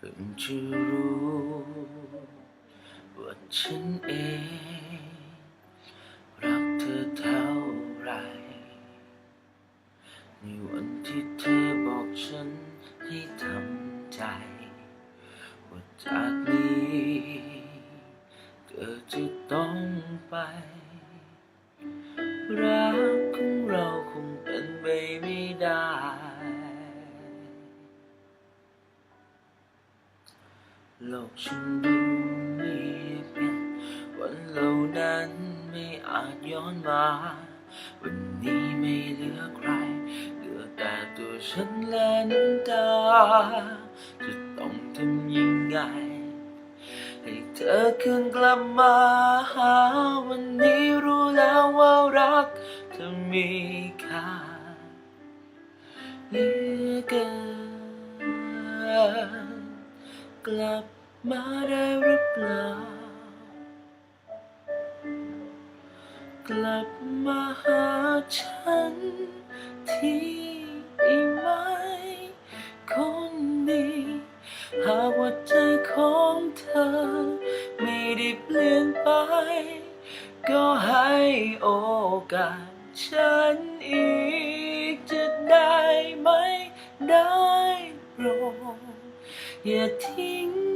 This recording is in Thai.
เพิ่งจะรู้ว่าฉันเอง รักเธอเท่าไรในวันที่เธอบอกฉันให้ทำใจว่าจากนี้เธอจะต้องไปรัก โลกฉันดูเงียบเงียบวันเหล่านั้นไม่อาจย้อนมา วันนี้ไม่เหลือใคร เหลือแต่ตัวฉันและน้ำตา จะต้องทำยังไง ให้เธอคืนกลับมาหา วันนี้รู้แล้วว่ารักเธอมีค่าเหลือเกิน กลับมาได้หรือเปล่า กลับมาหาฉันที่ได้ไหม คนดีหากว่าใจของเธอ ไม่ได้เปลี่ยนไป ก็ให้โอกาสฉันอีกจะได้ไหมได้ โป